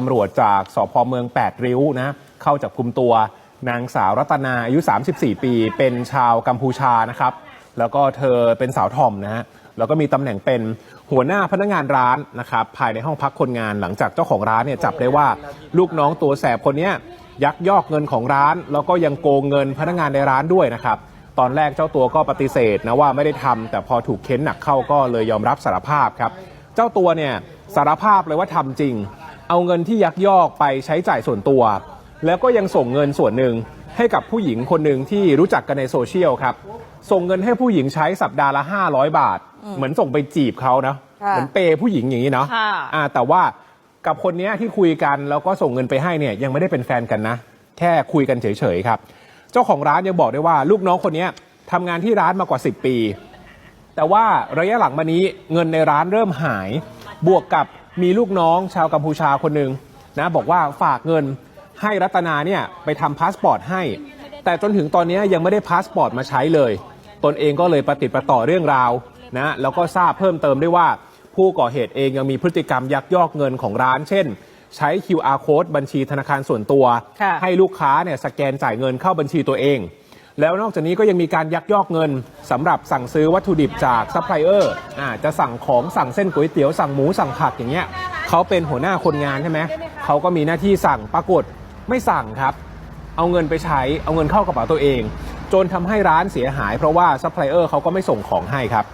ตำรวจจากสพเมือง 8 ริ้วนะเข้าจับคุมตัวนางสาวรัตนาอายุ 34 ปี เป็นชาวกัมพูชานะครับ แล้วก็เธอเป็นสาวทอมนะฮะแล้วก็มีตำแหน่งเป็นหัวหน้าพนักงานร้านนะครับภายในห้องพักคนงานหลังจากเจ้าของร้านเนี่ยจับได้ว่าลูกน้องตัวแสบคนนี้ยยักยอกเงินของร้าน แล้วก็ยังโกงเงินพนักงานในร้านด้วยนะครับตอนแรกเจ้าตัวก็ปฏิเสธนะว่าไม่ได้ทำแต่พอถูกเค้นหนักเข้าก็เลยยอมรับสารภาพครับเจ้าตัวเนี่ยสารภาพเลยว่าทำจริง เอาเงินที่ยักยอกไปใช้จ่ายส่วนตัว แล้วก็ยังส่งเงินส่วนหนึ่งให้กับผู้หญิงคนหนึ่งที่รู้จักกันในโซเชียลครับ ส่งเงินให้ผู้หญิงใช้สัปดาห์ละ 500 บาท เหมือนส่งไปจีบเขานะค่ะเหมือนเปย์ผู้หญิงอย่างนี้เนาะค่ะอ่าแต่ว่ากับคนเนี้ยที่คุยกันแล้วก็ส่งเงินไปให้เนี่ยยังไม่ได้เป็นแฟนกันนะ แค่คุยกันเฉยๆครับ เจ้าของร้านยังบอกได้ว่า ลูกน้องคนเนี้ยทำงานที่ร้านมากว่า 10 ปี แต่ว่าระยะหลังมานี้เงินในร้านเริ่มหาย บวกกับ มีลูกน้องชาวกัมพูชาคนหนึ่งนะบอกว่าฝากเงินให้รัตนาเนี่ยไปทำพาสปอร์ตให้ แต่จนถึงตอนนี้ยังไม่ได้พาสปอร์ตมาใช้เลย ตนเองก็เลยประติดประต่อเรื่องราวนะแล้วก็ทราบเพิ่มเติมด้วยว่า ผู้ก่อเหตุเองยังมีพฤติกรรมยักยอกเงินของร้าน เช่น ใช้ QR code บัญชีธนาคารส่วนตัวค่ะให้ลูกค้าเนี่ยสแกนจ่ายเงินเข้าบัญชีตัวเอง แล้วนอกจากนี้ก็ยังมีการยักยอกเงินสำหรับสั่งซื้อวัตถุดิบจากซัพพลายเออร์อ่าจะสั่งของสั่งเส้นก๋วยเตี๋ยวสั่งหมูสั่งผักอย่างเงี้ยเขาเป็นหัวหน้าคนงานใช่ไหมเขาก็มีหน้าที่สั่งปรากฏไม่สั่งครับ เอาเงินไปใช้เอาเงินเข้ากระเป๋าตัวเอง จนทำให้ร้านเสียหายเพราะว่าซัพพลายเออร์เขาก็ไม่ส่งของให้ครับ